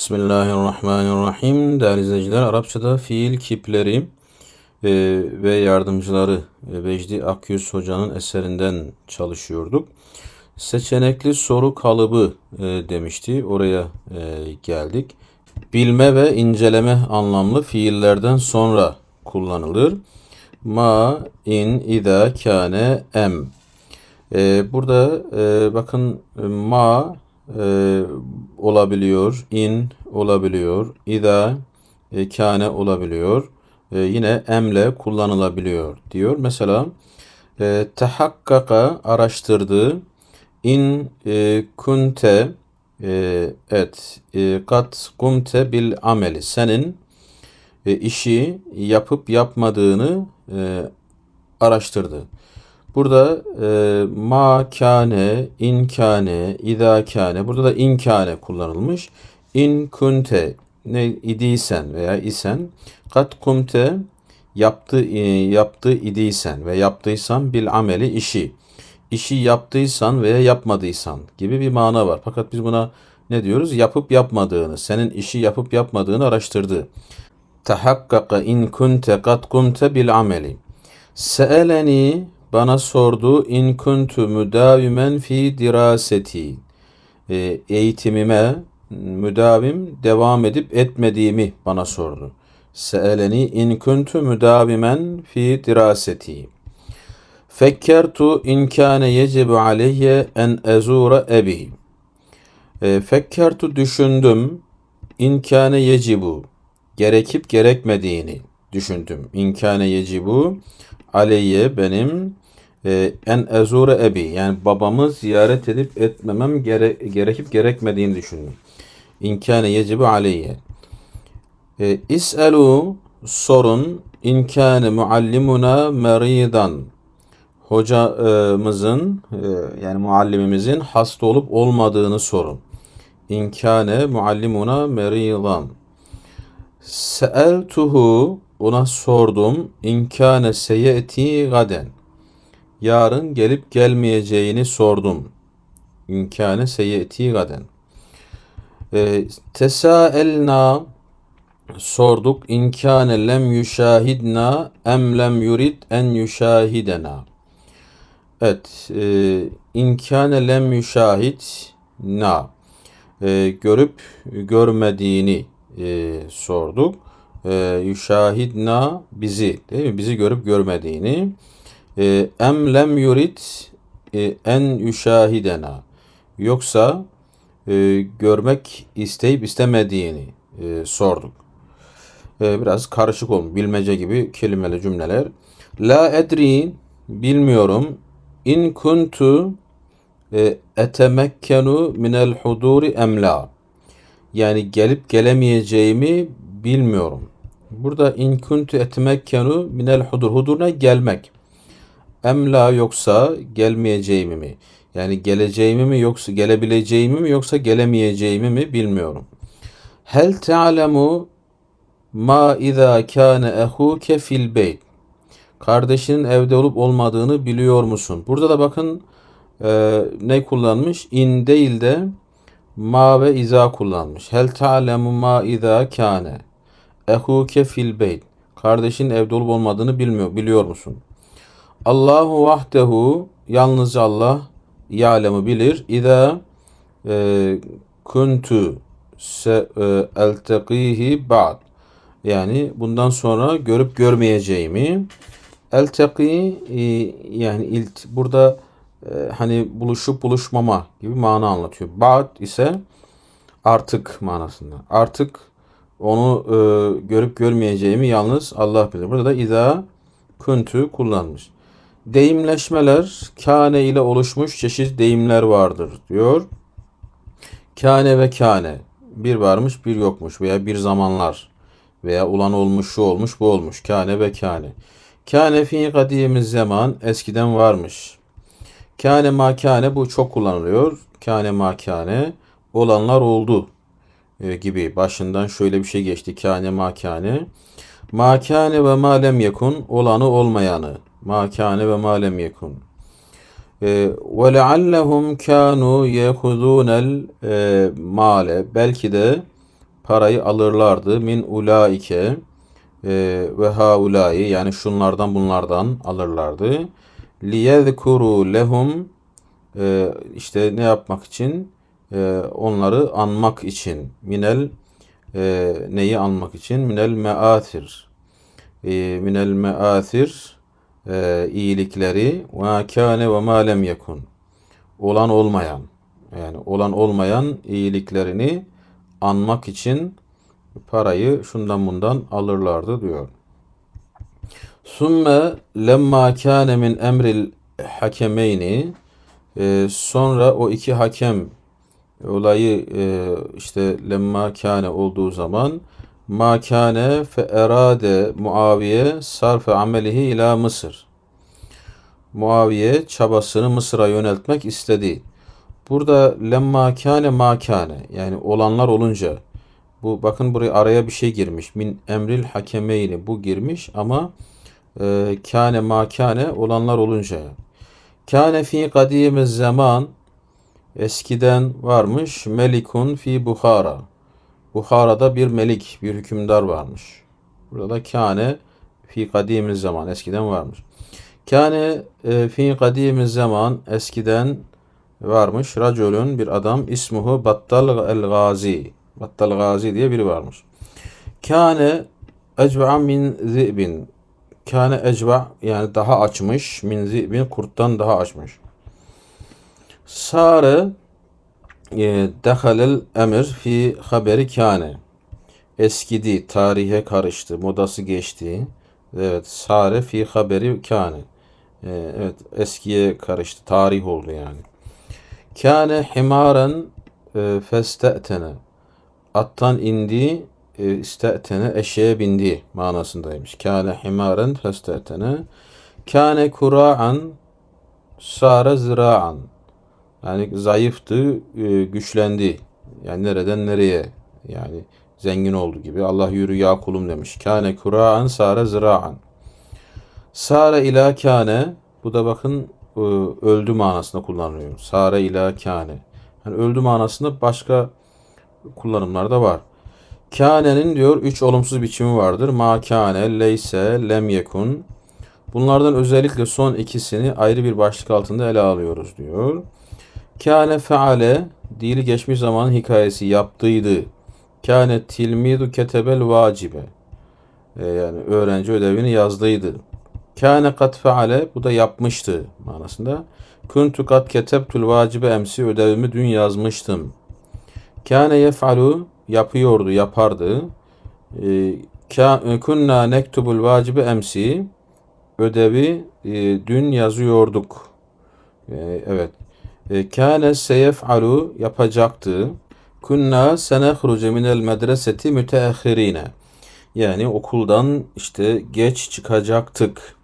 Bismillahirrahmanirrahim. Değerli izleyiciler, Arapçada fiil kipleri e, ve yardımcıları e, Vecdi Akyüz Hoca'nın eserinden çalışıyorduk. Seçenekli soru kalıbı e, demişti. Oraya e, geldik. Bilme ve inceleme anlamlı fiillerden sonra kullanılır. Ma, in, ida, kâne, em. E, burada e, bakın ma e, olabiliyor, in olabiliyor, ida, e, kâne olabiliyor. E, yine emle kullanılabiliyor diyor. Mesela e, tehakkaka araştırdı, in e, kunte e, et e, kat kumte bil ameli senin e, işi yapıp yapmadığını e, araştırdı. Burada e, ma kâne, in kâne, idâ kâne. Burada da in kâne kullanılmış. In kunte ne idiysen veya isen kat kumte yaptı e, yaptı idiysen ve yaptıysan bil ameli işi. İşi yaptıysan veya yapmadıysan gibi bir mana var. Fakat biz buna ne diyoruz? Yapıp yapmadığını, senin işi yapıp yapmadığını araştırdı. Tahakkaka in kunte kat kumte bil ameli. Seeleni bana sordu in kuntu müdavimen fi diraseti e, eğitimime müdavim devam edip etmediğimi bana sordu. Seeleni in kuntu müdavimen fi diraseti. Fekkertu in kâne yecibu aleyye en ezura ebi. E, fekkertu düşündüm in kâne yecibu gerekip gerekmediğini düşündüm. İn kâne yecibu aleyye benim en ezure ebi yani babamı ziyaret edip etmemem gere, gerekip gerekmediğini düşündüm. İnkâne yecibu aleyye. E, İs'elu sorun inkâne muallimuna meridan. Hocamızın e, yani muallimimizin hasta olup olmadığını sorun. İnkâne muallimuna meridan. Seeltuhu ona sordum. İnkâne seyeti gaden yarın gelip gelmeyeceğini sordum. İmkâne seyyeti gaden. E, tesaelna sorduk. İnkâne lem yuşahidna em lem yurid en yuşahidena. Evet. E, inkâne lem yuşahid na. E, görüp görmediğini e, sorduk. E, yuşahidna bizi değil mi? Bizi görüp görmediğini. E, em lem yurit e, en yüşahidena yoksa e, görmek isteyip istemediğini e, sorduk. E, biraz karışık olmuş. Bilmece gibi kelimeli cümleler. La edri bilmiyorum. İn kuntu e, etemekkenu minel huduri emla. Yani gelip gelemeyeceğimi bilmiyorum. Burada in kuntu etemekkenu minel hudur. Hudur ne? Gelmek. Emla yoksa gelmeyeceğimi mi? Yani geleceğimi mi yoksa gelebileceğimi mi yoksa gelemeyeceğimi mi bilmiyorum. Hel te'alemu ma iza kana ehuke fil beyt. Kardeşinin evde olup olmadığını biliyor musun? Burada da bakın e, ne kullanmış? İn değil de ma ve iza kullanmış. Hel te'alemu ma iza kana ehuke fil beyt. Kardeşin evde olup olmadığını bilmiyor, biliyor musun? Allahu vahdehu yalnızca Allah ya'lemu bilir. İza e, kuntu se e, elteqihi ba'd. Yani bundan sonra görüp görmeyeceğimi elteqi e, yani ilt burada e, hani buluşup buluşmama gibi mana anlatıyor. Ba'd ise artık manasında. Artık onu e, görüp görmeyeceğimi yalnız Allah bilir. Burada da iza kuntu kullanmış. Deyimleşmeler kâne ile oluşmuş çeşit deyimler vardır diyor. Kâne ve kâne. Bir varmış bir yokmuş veya bir zamanlar veya ulan olmuş şu olmuş bu olmuş. Kâne ve kâne. Kâne fi kadimiz zaman eskiden varmış. Kâne ma kâne bu çok kullanılıyor. Kâne ma kâne olanlar oldu e, gibi başından şöyle bir şey geçti. Kâne. Ma kâne ve ma lem yekun olanı olmayanı ma kâne ve ma lem yekun. Ve leallehum kânu yehudûnel e, male. Belki de parayı alırlardı. Min ulaike e, ve haulai yani şunlardan bunlardan alırlardı. Liyezkuru lehum e, işte ne yapmak için? Onları anmak için. Minel neyi anmak için? Minel meathir. E, minel meathir e, iyilikleri ve kâne ve mâ yekun. Olan olmayan. Yani olan olmayan iyiliklerini anmak için parayı şundan bundan alırlardı diyor. Sümme lemma kâne min emril hakemeyni e, sonra o iki hakem olayı e, işte lemma kâne olduğu zaman ma kâne fe erade Muaviye sarfe amelihi ila Mısır. Muaviye çabasını Mısır'a yöneltmek istedi. Burada lemma kâne ma yani olanlar olunca bu bakın buraya araya bir şey girmiş. Min emril hakemeyni bu girmiş ama e, kâne ma olanlar olunca. Kâne fi kadimiz zaman eskiden varmış melikun fi Buhara. Buhara'da bir melik, bir hükümdar varmış. Burada kâne fi kadimiz zaman eskiden varmış. Kâne e, fi kadimiz zaman eskiden varmış. Raculun bir adam ismuhu Battal el Gazi. Battal Gazi diye biri varmış. Kâne ecva min zibin. Kâne ecva yani daha açmış. Min zibin kurttan daha açmış. Sare e, dehalel emir fi haberi kâne. Eskidi, tarihe karıştı, modası geçti. Evet, sare fi haberi kâne. E, evet, eskiye karıştı, tarih oldu yani. Kâne himaren feste'tene. Attan indi, e, iste'tene, eşeğe bindi manasındaymış. Kâne himaren feste'tene. Kâne kura'an, sare zira'an. Yani zayıftı, e, güçlendi. Yani nereden nereye? Yani zengin oldu gibi. Allah yürü ya kulum demiş. Kâne kura'an sare zira'an. Sare ila kâne. Bu da bakın e, öldü manasında kullanılıyor. Sare ila kâne. Yani öldü manasında başka kullanımlar da var. Kâne'nin diyor üç olumsuz biçimi vardır. Ma kâne, leyse, lem yekun. Bunlardan özellikle son ikisini ayrı bir başlık altında ele alıyoruz diyor. Kâne feale dili geçmiş zaman hikayesi yaptıydı. Kâne tilmidu ketebel vacibe. Ee, yani öğrenci ödevini yazdıydı. Kâne kat feale bu da yapmıştı manasında. Kuntu kat ketebtul vacibe emsi ödevimi dün yazmıştım. Kâne yef'alu yapıyordu, yapardı. Ee, kunna nektubul vacibe emsi ödevi e, dün yazıyorduk. Ee, evet. E, kâne seyef'alu yapacaktı. Kunna senehrucu minel medreseti müteahhirine. Yani okuldan işte geç çıkacaktık.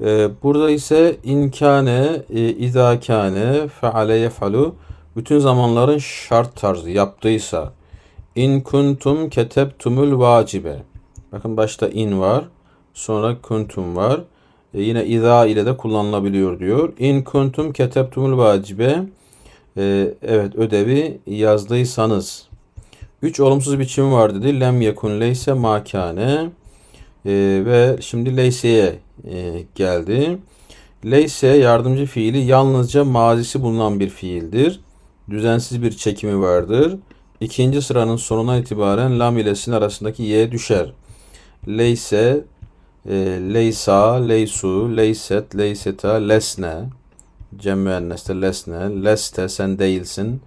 Ee, burada ise inkâne, e, izâkâne, feale yef'alu bütün zamanların şart tarzı yaptıysa. İn kuntum ketebtumul vacibe. Bakın başta in var. Sonra kuntum var. E, yine iza ile de kullanılabiliyor diyor. İn kuntum ketebtumul vacibe. E, evet ödevi yazdıysanız. Üç olumsuz biçim var dedi. Lem yekun leyse makane. E, ve şimdi leyseye geldi. Leyse yardımcı fiili yalnızca mazisi bulunan bir fiildir. Düzensiz bir çekimi vardır. İkinci sıranın sonuna itibaren lam ile arasındaki y düşer. Leyse e, leysa, leysu, leyset, leyseta, lesne. Cem lesne. Leste sen değilsin.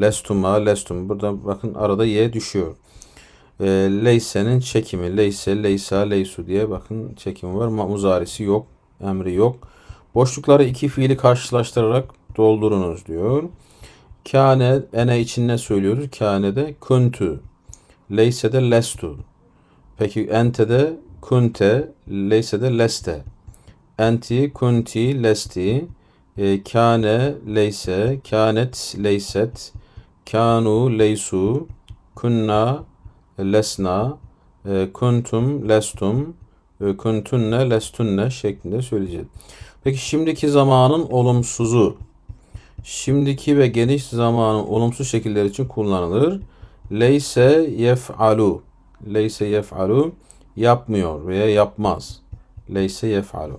Lestuma, lestum. Burada bakın arada y düşüyor. E, leyse'nin çekimi. Leyse, leysa, leysu diye bakın çekimi var. Muzarisi yok. Emri yok. Boşlukları iki fiili karşılaştırarak doldurunuz diyor. Kâne, ene için ne söylüyoruz? Kâne'de kuntu. Leyse'de lestu. Peki ente'de kunte, leyse de leste. Enti, kunti, lesti. E, kâne, leyse, kânet, leyset. Kânu, leysu. Kunna, lesna. E, kuntum, lestum. E, kuntunne, lestunne şeklinde söyleyeceğiz. Peki şimdiki zamanın olumsuzu. Şimdiki ve geniş zamanın olumsuz şekiller için kullanılır. Leyse yef'alu. Leyse yef'alu yapmıyor veya yapmaz. Leyse yef'alu.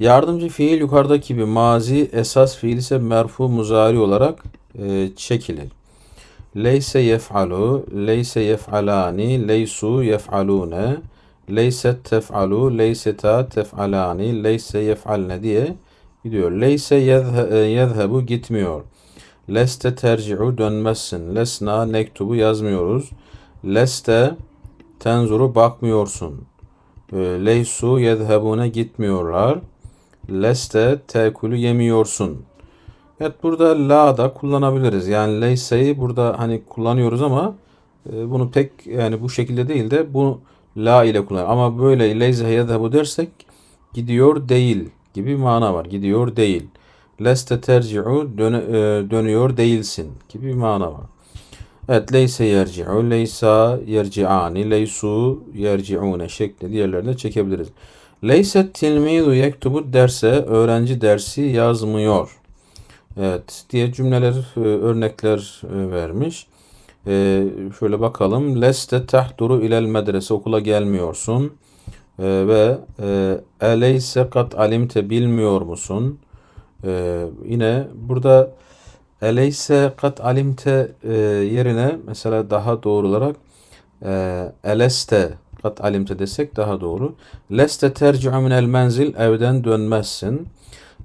Yardımcı fiil yukarıdaki gibi mazi esas fiil ise merfu muzari olarak e, çekilir. Leyse yef'alu, leyse yef'alani, leysu yef'alune, leyset tef'alu, leyseta tef'alani, leyse yef'alne diye gidiyor. Leyse yezhe- e, yezhebu gitmiyor. Leste terci'u dönmezsin. Lesna nektubu yazmıyoruz. Leste tenzuru bakmıyorsun. E, Leysu yezhebune gitmiyorlar. Leste tekulu yemiyorsun. Evet burada la da kullanabiliriz. Yani leyse'yi burada hani kullanıyoruz ama e, bunu pek yani bu şekilde değil de bu la ile kullan. Ama böyle leyze yezhebu dersek gidiyor değil gibi mana var. Gidiyor değil. Leste terci'u döne- e, dönüyor değilsin gibi bir mana var. Evet leyse yerci'u, leysa yerci'ani, leysu yerci'une şeklinde diğerlerine çekebiliriz. Leyse tilmizu yektubu derse öğrenci dersi yazmıyor. Evet diye cümleler, e, örnekler e, vermiş. E, şöyle bakalım. Leste tahduru ilel medrese okula gelmiyorsun. E, ve e, eleyse kat alimte bilmiyor musun? E, yine burada eleyse kat alimte e, yerine mesela daha doğru olarak e, eleste kat alimte desek daha doğru. Leste terci'u minel menzil evden dönmezsin.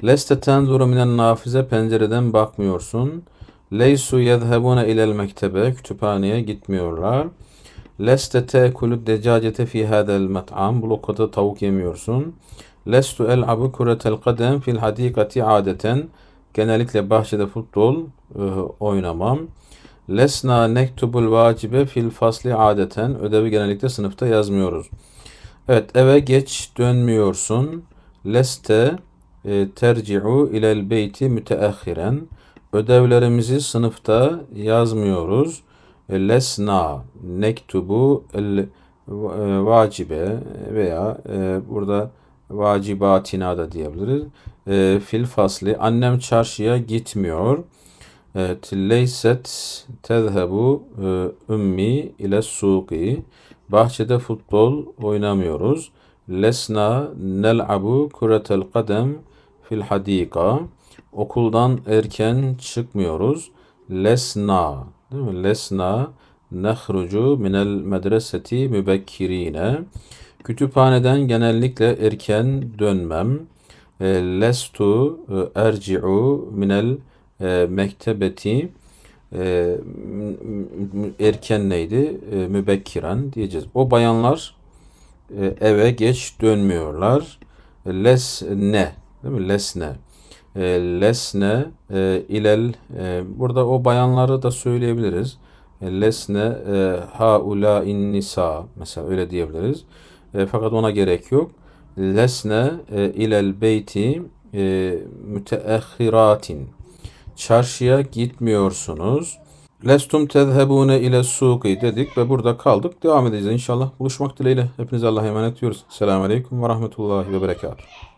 Leste tenzuru minen nafize pencereden bakmıyorsun. Leysu yezhebune ilel mektebe kütüphaneye gitmiyorlar. Leste tekulü decacete fi hadel met'am bu tavuk yemiyorsun. Lestu el'abu kuretel kadem fil hadikati adeten genellikle bahçede futbol e, oynamam. Lesna nektubul vacibe fil fasli adeten ödevi genellikle sınıfta yazmıyoruz. Evet eve geç dönmüyorsun. Leste e, terci'u ilel beyti müteahhiren. Ödevlerimizi sınıfta yazmıyoruz. E, Lesna nektubu el e, vacibe veya e, burada vacibatina da diyebiliriz. E, fil fasli. Annem çarşıya gitmiyor. Evet, leyset tezhebu e, ümmi ile suqi. Bahçede futbol oynamıyoruz. Lesna nel'abu kuretel kadem fil hadika. Okuldan erken çıkmıyoruz. Lesna, değil mi? Lesna nehrucu minel medreseti mübekkirine. Kütüphaneden genellikle erken dönmem. E, lestu e, erci'u minel e, mektebeti e, erken neydi? E, mübekkiren diyeceğiz. O bayanlar eve geç dönmüyorlar. Lesne, değil mi? Lesne. E, lesne e, ilel burada o bayanları da söyleyebiliriz. E, lesne e, haula in nisa mesela öyle diyebiliriz. E, fakat ona gerek yok. Lesne e, ilel beyti e, müteahhiratin. Çarşıya gitmiyorsunuz. Lestum tezhebune ile suqi dedik ve burada kaldık. Devam edeceğiz inşallah. Buluşmak dileğiyle. Hepinize Allah'a emanet ediyoruz. Selamun Aleyküm ve Rahmetullahi ve Berekatuhu.